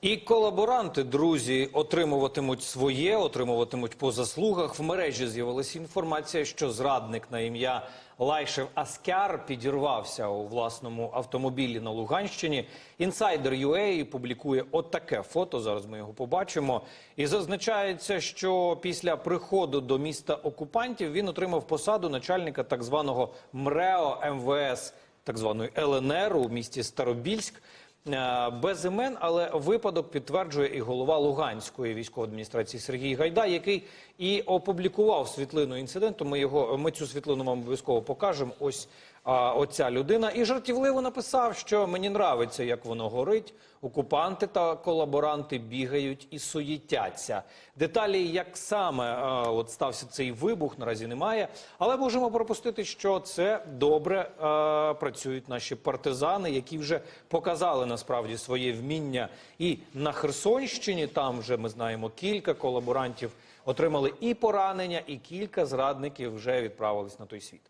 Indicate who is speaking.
Speaker 1: І колаборанти, друзі, отримуватимуть своє, отримуватимуть по заслугах. В мережі з'явилася інформація, що зрадник на ім'я Лайшев Аскяр підірвався у власному автомобілі на Луганщині. Інсайдер UA публікує отаке фото. Зараз ми його побачимо. І зазначається, що після приходу до міста окупантів він отримав посаду начальника так званого МРЕО МВС, так званої ЛНР у місті Старобільськ. Е, Без імен, але випадок підтверджує і голова Луганської військової адміністрації Сергій Гайда, який і опублікував світлину інциденту. Ми його ми цю світлину вам обов'язково покажемо. Ось а, оця людина і жартівливо написав, що мені нравиться, як воно горить. Окупанти та колаборанти бігають і суєтяться. Деталі, як саме а, от стався цей вибух, наразі немає. Але можемо пропустити, що це добре а, працюють наші партизани, які вже показали насправді своє вміння і на Херсонщині. Там вже ми знаємо кілька колаборантів отримали і поранення, і кілька зрадників вже відправились на той світ.